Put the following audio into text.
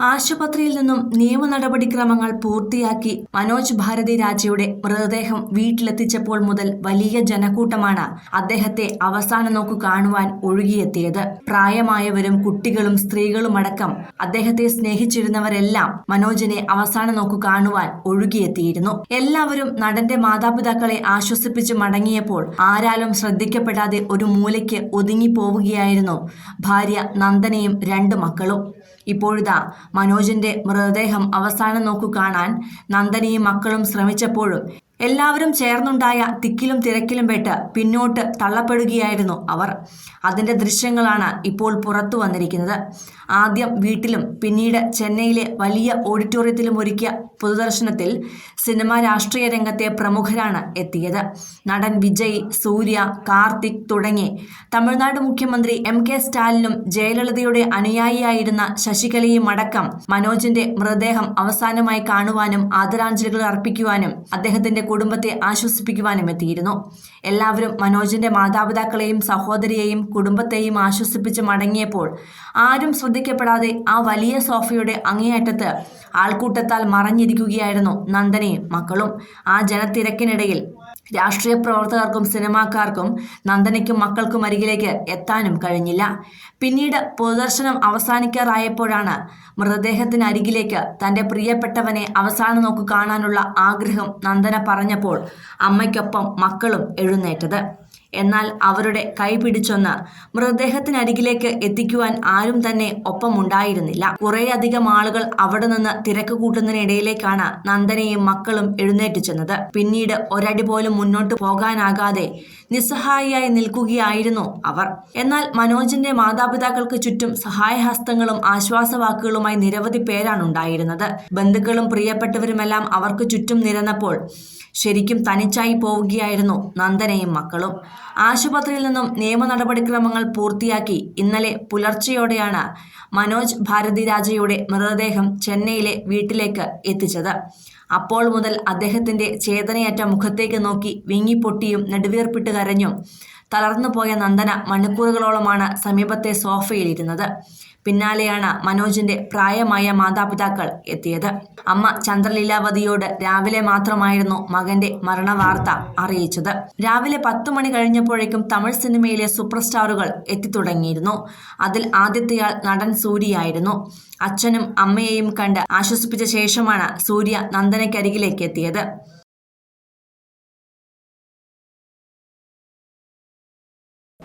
ആശുപത്രിയിൽ നിന്നും നിയമ നടപടിക്രമങ്ങൾ പൂർത്തിയാക്കി മനോജ് ഭാരതി രാജയുടെ മൃതദേഹം വീട്ടിലെത്തിച്ചപ്പോൾ മുതൽ വലിയ ജനക്കൂട്ടമാണ് അദ്ദേഹത്തെ അവസാന നോക്കു കാണുവാൻ ഒഴുകിയെത്തിയത്. പ്രായമായവരും കുട്ടികളും സ്ത്രീകളുമടക്കം അദ്ദേഹത്തെ സ്നേഹിച്ചിരുന്നവരെല്ലാം മനോജിനെ അവസാന നോക്കു കാണുവാൻ ഒഴുകിയെത്തിയിരുന്നു. എല്ലാവരും നടന്റെ മാതാപിതാക്കളെ ആശ്വസിപ്പിച്ച് മടങ്ങിയപ്പോൾ ആരാലും ശ്രദ്ധിക്കപ്പെടാതെ ഒരു മൂലയ്ക്ക് ഒതുങ്ങിപ്പോവുകയായിരുന്നു ഭാര്യ നന്ദനയും രണ്ട് മക്കളും. ഇപ്പോഴിതാ മനോജിന്റെ മൃതദേഹം അവസാനം നോക്കു കാണാൻ നന്ദനിയും മക്കളും ശ്രമിച്ചപ്പോഴും എല്ലാവരും ചേർന്നുണ്ടായ തിക്കിലും തിരക്കിലും പെട്ട് പിന്നോട്ട് തള്ളപ്പെടുകയായിരുന്നു അവർ. അതിന്റെ ദൃശ്യങ്ങളാണ് ഇപ്പോൾ പുറത്തു വന്നിരിക്കുന്നത്. ആദ്യം വീട്ടിലും പിന്നീട് ചെന്നൈയിലെ വലിയ ഓഡിറ്റോറിയത്തിലും ഒരുക്കിയ പൊതുദർശനത്തിൽ സിനിമാ രാഷ്ട്രീയ രംഗത്തെ പ്രമുഖരാണ് എത്തിയത്. നടൻ വിജയ് സൂര്യ കാർത്തിക് തുടങ്ങി. തമിഴ്നാട് മുഖ്യമന്ത്രി എം കെ സ്റ്റാലിനും ജയലളിതയുടെ അനുയായിയായിരുന്ന ശശികലയും അടക്കം മനോജിന്റെ മൃതദേഹം അവസാനമായി കാണുവാനും ആദരാഞ്ജലികൾ അർപ്പിക്കുവാനും അദ്ദേഹത്തിന്റെ കുടുംബത്തെ ആശ്വസിപ്പിക്കുവാനും എത്തിയിരുന്നു. എല്ലാവരും മനോജിന്റെ മാതാപിതാക്കളെയും സഹോദരിയെയും കുടുംബത്തെയും ആശ്വസിപ്പിച്ച് മടങ്ങിയപ്പോൾ ആരും ശ്രദ്ധിക്കപ്പെടാതെ ആ വലിയ സോഫയുടെ അങ്ങേയറ്റത്ത് ആൾക്കൂട്ടത്താൽ മറഞ്ഞിരിക്കുകയായിരുന്നു നന്ദനയും മക്കളും. ആ ജനത്തിരക്കിനിടയിൽ രാഷ്ട്രീയ പ്രവർത്തകർക്കും സിനിമാക്കാർക്കും നന്ദനയ്ക്കും മക്കൾക്കും അരികിലേക്ക് എത്താനും കഴിഞ്ഞില്ല. പിന്നീട് പൊതുദർശനം അവസാനിക്കാറായപ്പോഴാണ് മൃതദേഹത്തിന് അരികിലേക്ക് തന്റെ പ്രിയപ്പെട്ടവനെ അവസാന നോക്കു കാണാനുള്ള ആഗ്രഹം നന്ദന പറഞ്ഞപ്പോൾ അമ്മയ്ക്കൊപ്പം മക്കളും എഴുന്നേറ്റത്. എന്നാൽ അവരുടെ കൈപിടിച്ചൊന്ന് മൃതദേഹത്തിനരികിലേക്ക് എത്തിക്കുവാൻ ആരും തന്നെ ഒപ്പമുണ്ടായിരുന്നില്ല. കുറേയധികം ആളുകൾ അവിടെ നിന്ന് തിരക്ക് കൂട്ടുന്നതിനിടയിലേക്കാണ് നന്ദനയും മക്കളും എഴുന്നേറ്റ് ചെന്നത്. പിന്നീട് ഒരടി പോലും മുന്നോട്ട് പോകാനാകാതെ നിസ്സഹായിയായി നിൽക്കുകയായിരുന്നു അവർ. എന്നാൽ മനോജിന്റെ മാതാപിതാക്കൾക്ക് ചുറ്റും സഹായഹസ്തങ്ങളും ആശ്വാസവാക്കുകളുമായി നിരവധി പേരാണ് ഉണ്ടായിരുന്നത്. ബന്ധുക്കളും പ്രിയപ്പെട്ടവരുമെല്ലാം അവർക്ക് ചുറ്റും നിരന്നപ്പോൾ ശരിക്കും തനിച്ചായി പോവുകയായിരുന്നു നന്ദനയും മക്കളും. ആശുപത്രിയിൽ നിന്നും നിയമ നടപടിക്രമങ്ങൾ പൂർത്തിയാക്കി ഇന്നലെ പുലർച്ചെയോടെയാണ് മനോജ് ഭാരതി രാജയുടെ മൃതദേഹം ചെന്നൈയിലെ വീട്ടിലേക്ക് എത്തിച്ചത്. അപ്പോൾ മുതൽ അദ്ദേഹത്തിന്റെ ചേതനയറ്റ മുഖത്തേക്ക് നോക്കി വിങ്ങിപ്പൊട്ടിയും നെടുവീർപ്പിട്ട് കരഞ്ഞും തളർന്നുപോയ നന്ദന മണിക്കൂറുകളോളമാണ് സമീപത്തെ സോഫയിലിരുന്നത്. പിന്നാലെയാണ് മനോജിന്റെ പ്രായമായ മാതാപിതാക്കൾ എത്തിയത്. അമ്മ ചന്ദ്രലീലാവതിയോട് രാവിലെ മാത്രമായിരുന്നു മകന്റെ മരണവാർത്ത അറിയിച്ചത്. രാവിലെ പത്തു മണി കഴിഞ്ഞപ്പോഴേക്കും തമിഴ് സിനിമയിലെ സൂപ്പർ സ്റ്റാറുകൾ എത്തിത്തുടങ്ങിയിരുന്നു. അതിൽ ആദ്യത്തെയാൾ നടൻ സൂര്യയായിരുന്നു. അച്ഛനും അമ്മയെയും കണ്ട് ആശ്വസിപ്പിച്ച ശേഷമാണ് സൂര്യ നന്ദനയ്ക്കരികിലേക്ക് എത്തിയത്.